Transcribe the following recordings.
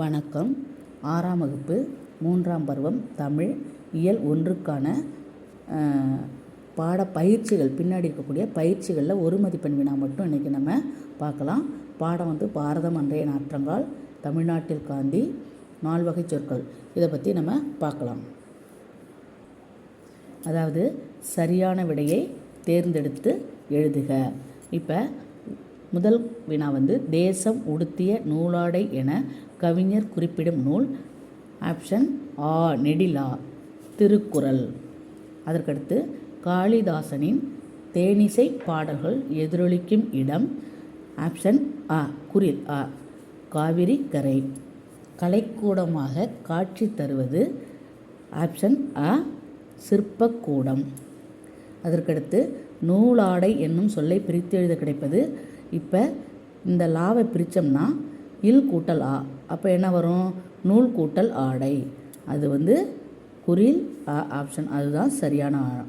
வணக்கம். ஆறாம் வகுப்பு மூன்றாம் பருவம் தமிழ். இயல் ஒன்றுக்கான பாட பயிற்சிகள். பின்னாடி இருக்கக்கூடிய பயிற்சிகளில் ஒரு மதிப்பெண் வினா மட்டும் இன்றைக்கி நம்ம பார்க்கலாம். பாடம் வந்து பாரதம் அன்றைய நாற்றங்கால் தமிழ்நாட்டில் காந்தி நால்வகை சொற்கள். இதை பற்றி நம்ம பார்க்கலாம். அதாவது சரியான விடையை தேர்ந்தெடுத்து எழுதுக. இப்போ முதல் வினா வந்து தேசம் உடுத்திய நூலாடை என கவிஞர் குறிப்பிடும் நூல் ஆப்ஷன் ஆ நெடிலா திருக்குறள். அதற்கடுத்து காளிதாசனின் தேனிசை பாடல்கள் எதிரொலிக்கும் இடம் ஆப்ஷன் ஆ குறில் ஆ காவிரி கரை கலைக்கூடமாக காட்சி தருவது ஆப்ஷன் அ சிற்பக்கூடம். அதற்கடுத்து நூலாடை என்னும் சொல்லை பிரித்து எழுத கிடைப்பது. இப்போ இந்த லாவை பிரித்தோம்னா இல் கூட்டல் ஆ. அப்போ என்ன வரும்? நூல் கூட்டல் ஆடை. அது வந்து குறில் ஆ ஆப்ஷன். அதுதான் சரியான ஆ-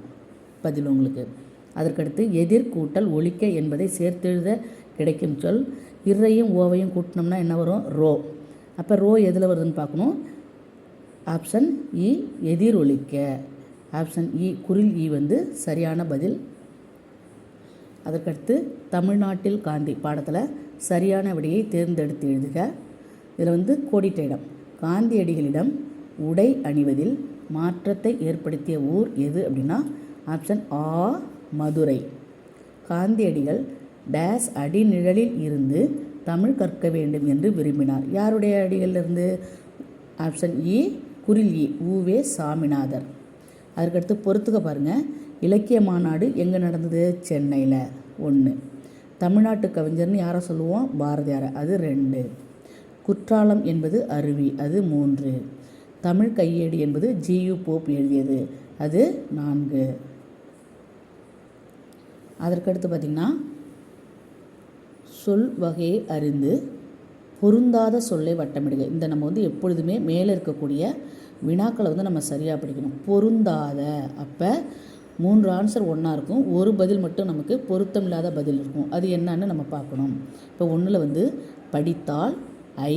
பதில் உங்களுக்கு. அதற்கடுத்து எதிர் கூட்டல் ஒழிக்க என்பதை சேர்த்தெழுத கிடைக்கும் சொல். இறையும் ஓவையும் கூட்டினோம்னா என்ன வரும்? ரோ. அப்போ ரோ எதில் வருதுன்னு பார்க்கணும். ஆப்ஷன் இ எதிர் ஒழிக்க ஆப்ஷன் இ குரில் இ வந்து சரியான பதில். அதற்கடுத்து தமிழ்நாட்டில் காந்தி பாடத்தில் சரியான விடையை தேர்ந்தெடுத்து எழுதுக. இதில் வந்து கோடிட்ட இடம் காந்தியடிகளிடம் உடை அணிவதில் மாற்றத்தை ஏற்படுத்திய ஊர் எது அப்படின்னா ஆப்ஷன் ஆ மதுரை. காந்தியடிகள் டேஸ் அடிநிழலில் இருந்து தமிழ் கற்க வேண்டும் என்று விரும்பினார். யாருடைய அடிகளிலிருந்து? ஆப்ஷன் இ குரில் இ ஊவே சாமிநாதர். அதற்கடுத்து பொறுத்துக்க பாருங்கள் இலக்கிய மாநாடு எங்கே நடந்தது? சென்னையில். ஒன்று தமிழ்நாட்டு கவிஞர்னு யாரை சொல்லுவோம்? பாரதியாரை. அது ரெண்டு. குற்றாலம் என்பது அருவி அது மூன்று. தமிழ் கையேடு என்பது ஜியு போப் எழுதியது அது நான்கு. அதற்கடுத்து பார்த்திங்கன்னா சொல் வகையை அறிந்து பொருந்தாத சொல்லை வட்டமிடுக இந்த நம்ம வந்து எப்பொழுதுமே மேலே இருக்கக்கூடிய வினாக்களை வந்து நம்ம சரியாக படிக்கணும். பொருந்தாத. அப்போ மூன்று ஆன்சர் ஒன்றா இருக்கும். ஒரு பதில் மட்டும் நமக்கு பொருத்தமில்லாத பதில் இருக்கும். அது என்னன்னு நம்ம பார்க்கணும். இப்போ ஒன்றில் வந்து படித்தால் ஐ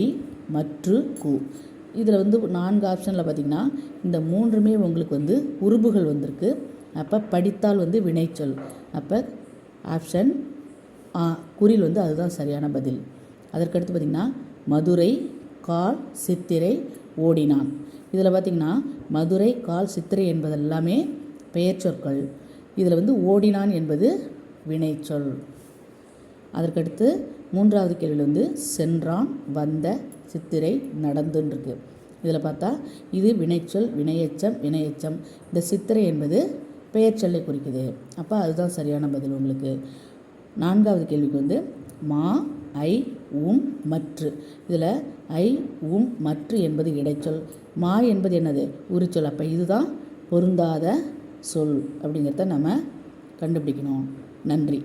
மற்று கு. இதில் வந்து நான்கு ஆப்ஷனில் பார்த்திங்கன்னா இந்த மூன்றுமே உங்களுக்கு வந்து உருபுகள் வந்திருக்கு. அப்போ படித்தால் வந்து வினைச்சொல். அப்போ ஆப்ஷன் ஆ குறில் வந்து அதுதான் சரியான பதில். அதற்கடுத்து பார்த்திங்கன்னா மதுரை கால் சித்திரை ஓடினான். இதில் பார்த்திங்கன்னா மதுரை கால் சித்திரை என்பதெல்லாமே பெயர்ச்சொற்கள். இதில் வந்து ஓடினான் என்பது வினைச்சொல். அதற்கடுத்து மூன்றாவது கேள்வியில் வந்து சென்றான் வந்த சித்திரை நடந்துன்னு இருக்கு இதில் பார்த்தா இது வினைச்சொல் வினையச்சம் வினையச்சம். இந்த சித்திரை என்பது பெயர் சொல்லை குறிக்குது. அப்போ அதுதான் சரியான பதில் உங்களுக்கு. நான்காவது கேள்விக்கு வந்து மா ஐ உம் மற்று. இதில் ஐ உம் மற்று என்பது இடைச்சொல். மா என்பது என்னது? உரிச்சொல். அப்போ இதுதான் பொருந்தாத சொல் அப்படிங்கிறத நம்ம கண்டுபிடிக்கணும். நன்றி.